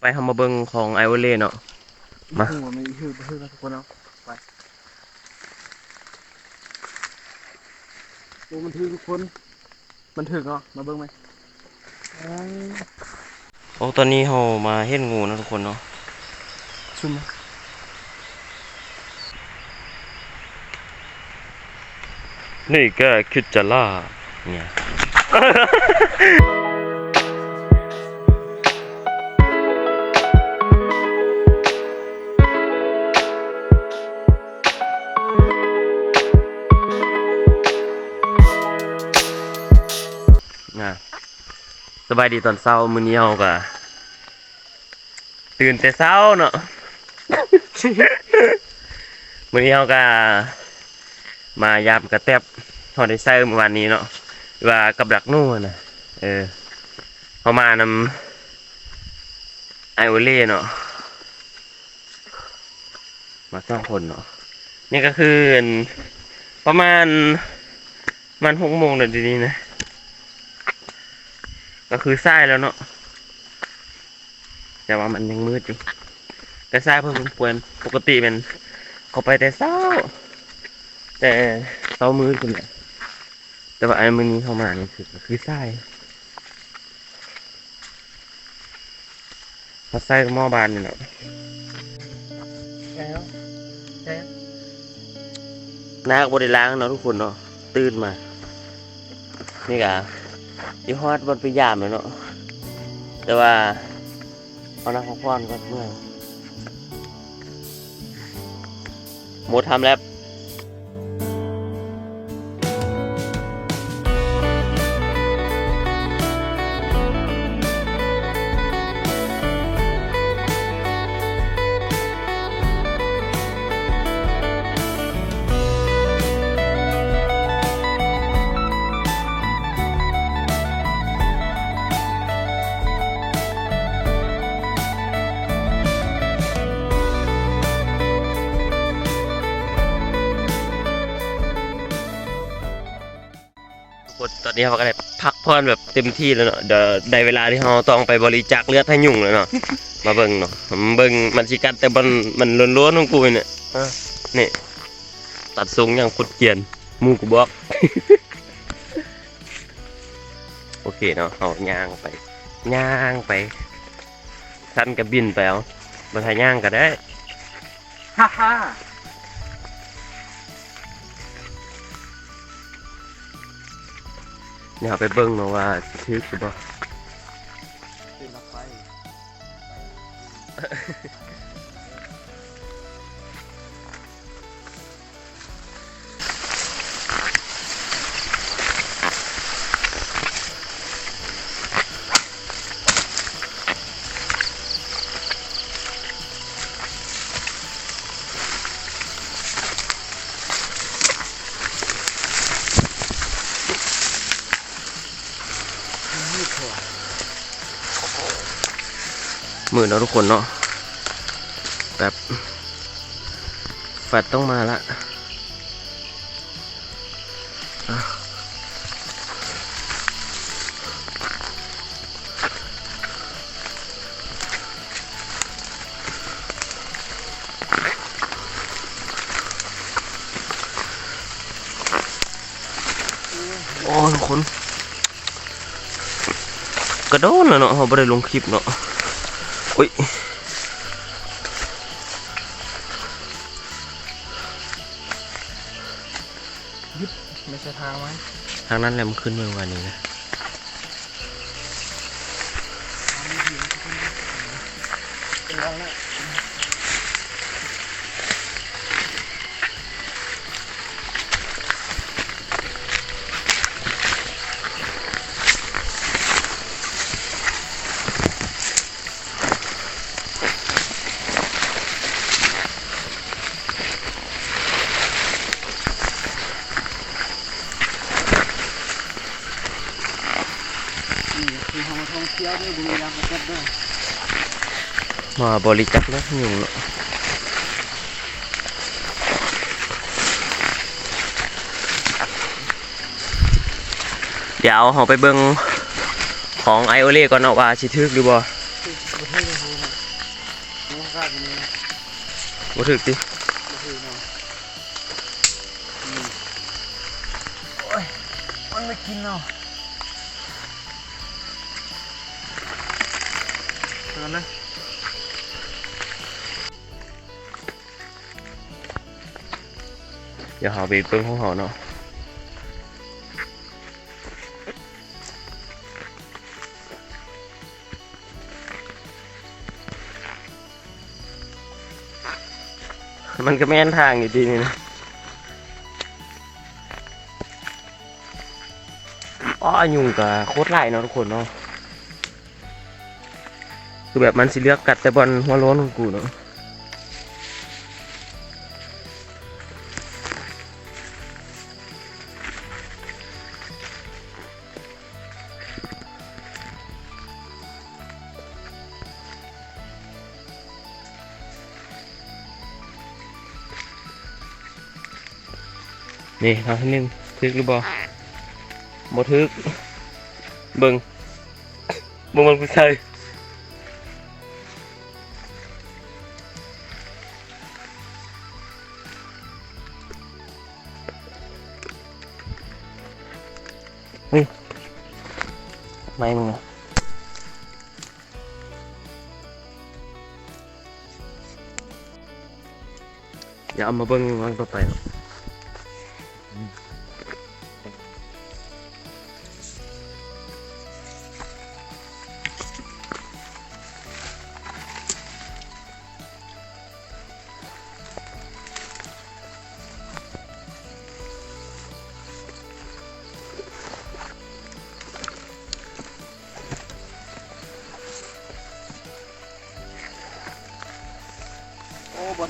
ไปทำมาเบิงของไอวอเล่เนาะ มา หัวไม่ฮือฮือนะทุกคนเอาไปโอ้มันถือทุกคน มันถึกเนาะมาเบิ่งไหมโอ้ตอนนี้เรามาเห็นงูนะทุกคนเนาะซุ่มนี่แกคิดจะล่าเนี่ย สบายดีตอนเช้ามื้อนี้เฮาก็ตื่นแต่เช้าเนาะ มื้อนี้เฮาก็มายามกระแตบเฮาได้ใส่เมื่อวานนี้เนาะว่ากับดักนู่นน่ะ เออเฮามานำไอโอเล่เนาะมาสองคนเนาะนี่ก็คืออันประมาณประมันหกโมงเดี๋ยวนี้นะ ก็คือทรายแล้วเนาะแต่ว่ามันยังมืดอยู่แต่ทรายเพิ่มควรปกติเป็นเขาไปแต่เช้า แต่เช้ามืดขึ้นแหละแต่ว่าไอ้มือนี้เข้ามานี่คือก็คือทรายเพราะทรายก็หม้อบานนี่เนาะแล้วแล้วหน้าก็บริล้างเนาะทุกคนเนาะตื่นมา นี่กะ ยี่ฮอดบนไปยามแล้วเนาะ แต่ว่าเอานักพักผ่อนก่อนเมื่อยหมดทำแล้ว อนนี้เขาก็ได้พักผ่อนแบบเต็มที่แล้วเนาะเดี๋ยวได้เวลาที่เราต้องไปบริจาคเลือดให้ยุ่งแล้วเนาะมาเบิ่งเนาะผมเบิ่งมันสิกัดแต่มันมันล้วนๆของกูเนี่ยเออนี่ตัดทรงอย่างขุดเกรียนหมูกูบอกโอเคเนาะเอาย่างไปย่างไปสั้นกับบินไปเอามาถ่ายย่างก็ได้ฮ่าฮ่า เดี๋ยวไปเบิ้งมาว่าทึกหรือเปล่า มือเนาะทุกคนเนาะแบบแฟดต้องมาละอะโอ้ทุกคน กระโดดแล้วเนาะเขาไม่ได้ลงคลิปเนาะอุ้ยไม่ใช่ทางไหมทางนั้นแหละมันขึ้นเมื่อวานนี้นะ เป็นรองนะ นี่คือห้อง ที่ยวด้วยบุรีรัมย์นะครับด้วยมาบริจาคแล้วยุ่งเนาะเดี๋ยวเขาไปเบิ่งของไอโอเล่ก่อนเนาะว่าสิทึกหรือบ่อากาศมันนี่บ่ถึกติมันไม่กินเนาะ เตือนเลยเดี๋ยวเฮาไปเบิ่งของเฮาเนาะมันก็แม่นทางอยู่ดีนี่นะอ้อยุงก็โคตรหลายเนาะทุกคนเนาะ คือแบบมันสิเลือกกัดแต่บอลหัวโล้นของกูเนาะนี่ทางที่หนึ่งทึกหรือบ่บ่ทึกเบิ่งเบิ่งมันผู้ชา ไม่มึงอะเดี๋ยวเอามาเบิ้งวันต่อไปเนาะ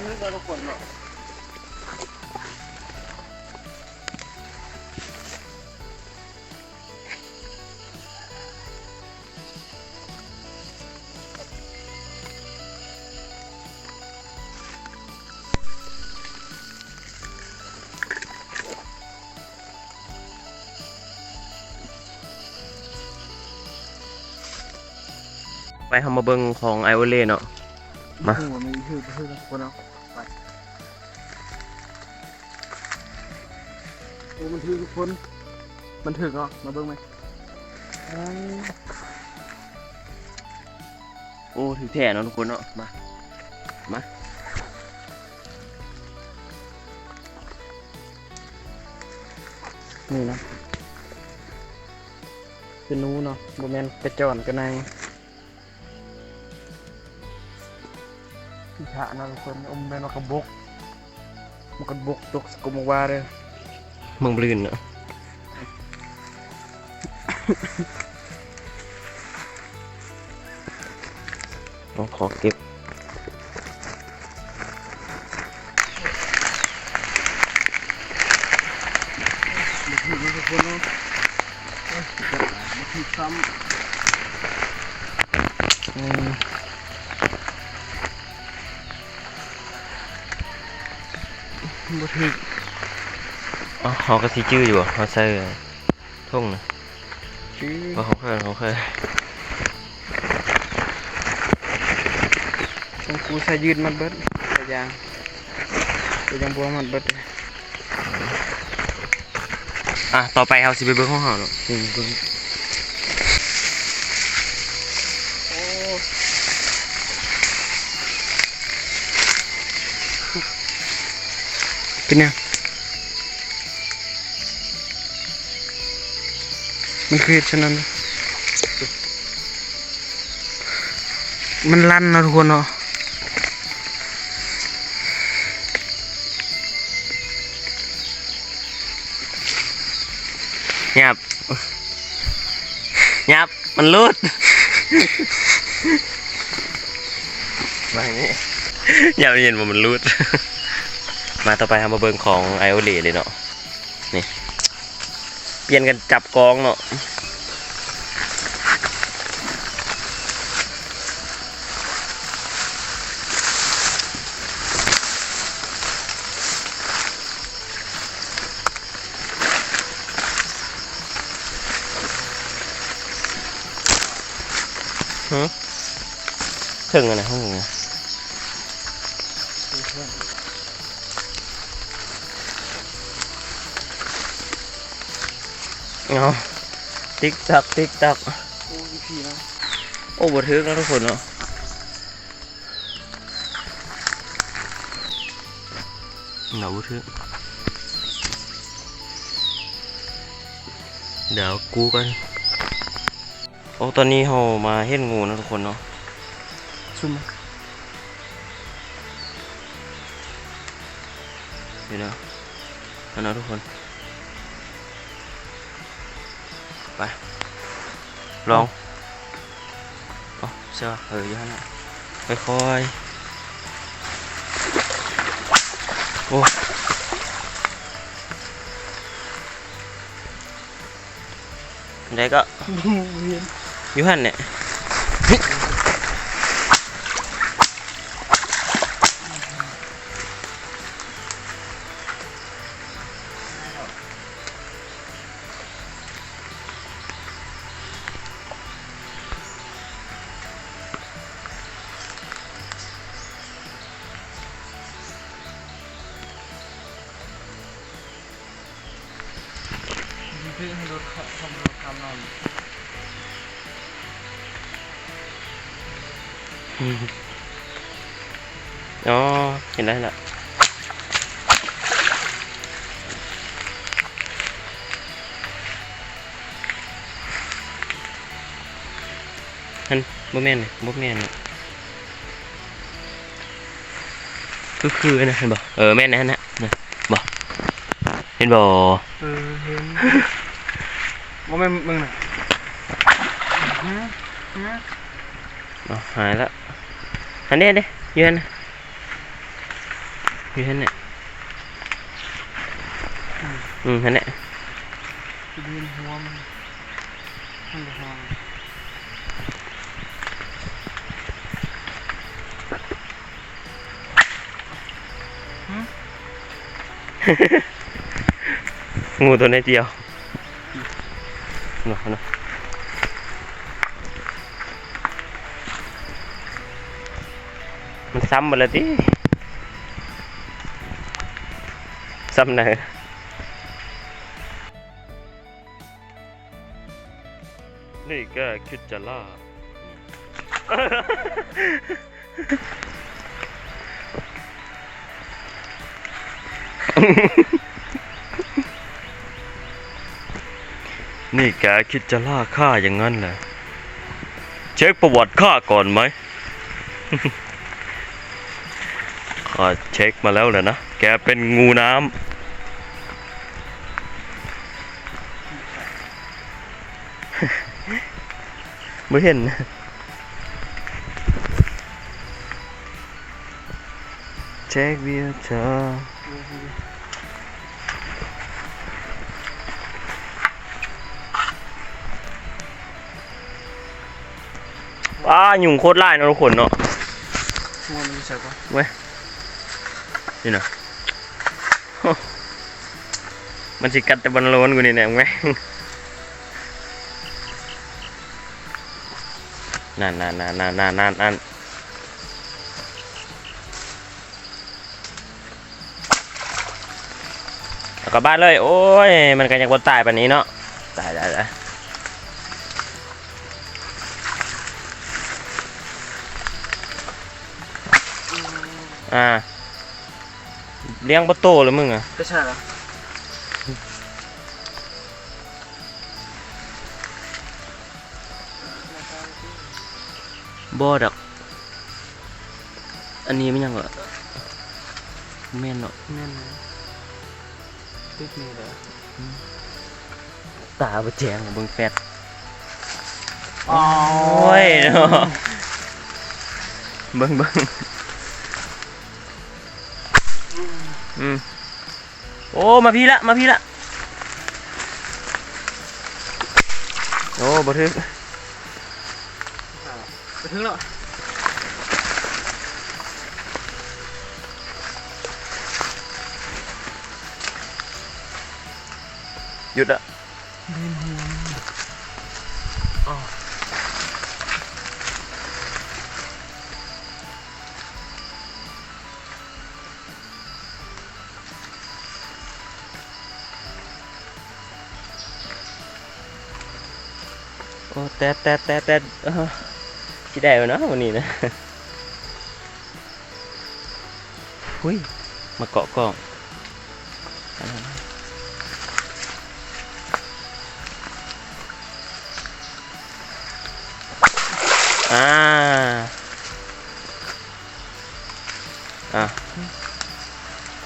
นี้เราทุกคนเนาะไปทำมาเบิงของไอโอเล่เนาะ มันคือคือทุกคนเนาะไปโอ้มันถือทุกคน มันถือเนาะมาเบิ่งไหมอ้ยโอ้ถือแท่เนาะทุกคนเนาะมามานี่นะคือนู้เนาะโมเมนกระจอนกระนายพี่ฉะเนาะทุกคนอมเป็นมากระบกมันกระบกตกสกุมวาเลยเมืองบลืนเนาะต้องขอเก็บ บ่ถืออ๋อเขาก็สิจื้ออยู่อะเขาใส่ทุ่งนะชื่อว่าเขาเคยเขาเคยชมพูใส่ยืดมันเบิดแต่ยางแต่ยังบัวมันเบิดเลยอะต่อไปเขาสิไปเบิ่งของเขาเนาะจริงเบิ่ง มันคือเห็ดฉะนั้น มันลั่นนะทุกคนเนาะหยับหยับมันรุดมาอย่างนี้อย่าเย็นว่ามันรุด มาต่อไปทำมาเบิงของไอโอเล่เลยเนาะ เปลี่ยนกันจับกองเนาะถึงอะไรห้องมึ เอาติ๊กตักติ๊กตักโอ้ยพี่นะโอ้บทึกแล้วทุกคนเนาะเดี๋ยวบทึกเดี๋ยวกูกันโอ้ตอนนี้เรามาเห็นงูนะทุกคนเนาะซุ่มเดี๋ยวนะเอานะทุกคน ลองอ๋อใช่ป่ะเอออยันค่อยๆโอ้ได้ก็เวียนอยู่หันเนี่ย ถขับทำรถทำนอนอืมอ๋อ เห็นได้ละฮันบ่แม่นเลยบ่แม่นเลยคือคือนะเห็นบ่เออแม่นนะฮะนะนะบ่เห็นบ่เออเห็น ว่าไม่มึงน่ะฮะฮะอ๋อหายละอันนี้เด้ยืนนะยืนเนี่ยอืมอันเนี้ยจะเวียนหัวมันมันจะหัวงูตัวนี้เดียว เนาะเนาะมันซ้ำหมดแล้วดิซ้ำไหนนี่แกคิดจะล่า นี่แกคิดจะล่าข้าอย่างนั้นเหรอเช็คประวัติข้าก่อนไหมข้าเช็คมาแล้วแหละนะ แกเป็นงูน้ำไม่เห็นเช็ควิวเธอ ว้าหยุ่งโคตรไล่นะทุกคนเนาะหัวมันใช่ปะนี่นะมันสิกัดแต่บอลโลนกูนี่แน่แม่งนั่นนั่นนั่นนั่นนั่นนั่นนั่นเอากลับบ้านเลย โอ้ย มันกันยังบนตายปานนี้เนาะ อ่า เลี้ยงปะโตเลยมึงอะก็ใช่แล้วบอดอกอันนี้มันยังเหรอแม่นเนาะแน่นเลยติดนี่เลยตาบะแจงเบิ่งแฟดอ๋อโอ้ยเนาะเบิ่งเบิ่ง อืมโอ้ มาพี่ละ มาพี่ละ โอ้บ่ถึกไปถึงแล้วหยุดอะ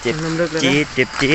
เจ็บน้ำลึกเลยจี๊นะดเจ็บจี๊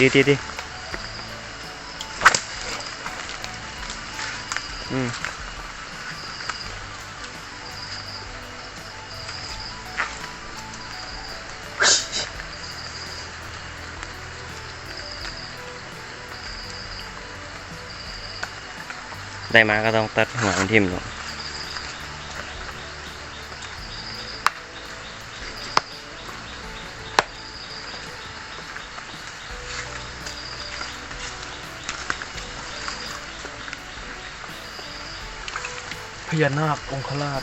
ดีดีดีอืมได้มาก็ต้องตัดหัวมันทิ่มลง ญานาคองคราช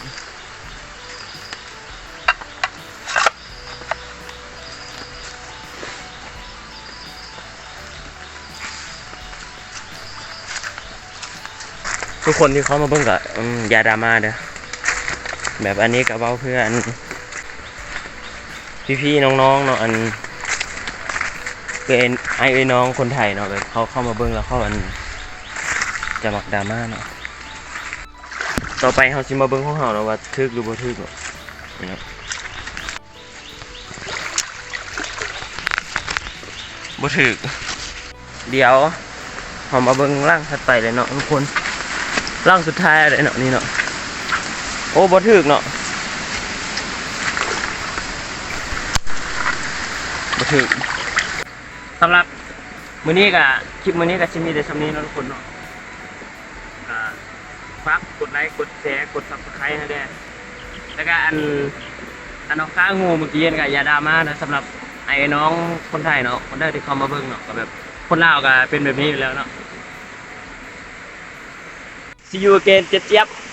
ทุกคนที่เขามาเบิ่งก็อืมอย่าดราม่าเด้อแบบอันนี้ก็เว้าเพื่อนพี่ๆน้องๆเนาะอันเป็นไอ้เอ้ยน้องคนไทยเนาะแบบเขาเข้ามาเบิ่งแล้วเขาอันจะมักดราม่าเนาะ ต่อไปเขาสิมาเบิ่งของเฮาเนาะว่าทึกหรือบ่ทึกเนาะบะบ่ทึก เดี๋ยวเรามาเบิ่งร่างถัดไปเลยเนาะทุกคนร่างสุดท้ายอะไรเนาะนี่เนาะโอ้บ่ถึกเนาะบ่ถึกสำหรับมื้อนี้ก็คลิปมื้อนี้ก็สิมีแต่สำนี้เนาะทุกคนเนาะ ฝากกดไลค์กดแชร์กด Subscribe ให้ด้วยแล้วก็อันอันเอาข้างงูเมื่อกี้นี่ก็อย่าดราม่านะสำหรับไอ้น้องคนไทยเนาะคนไทยที่เขามาเบิ่งเนาะก็แบบคนลาวก็เป็นแบบนี้อยู่แล้วเนาะ See you again เจี๊ยบๆ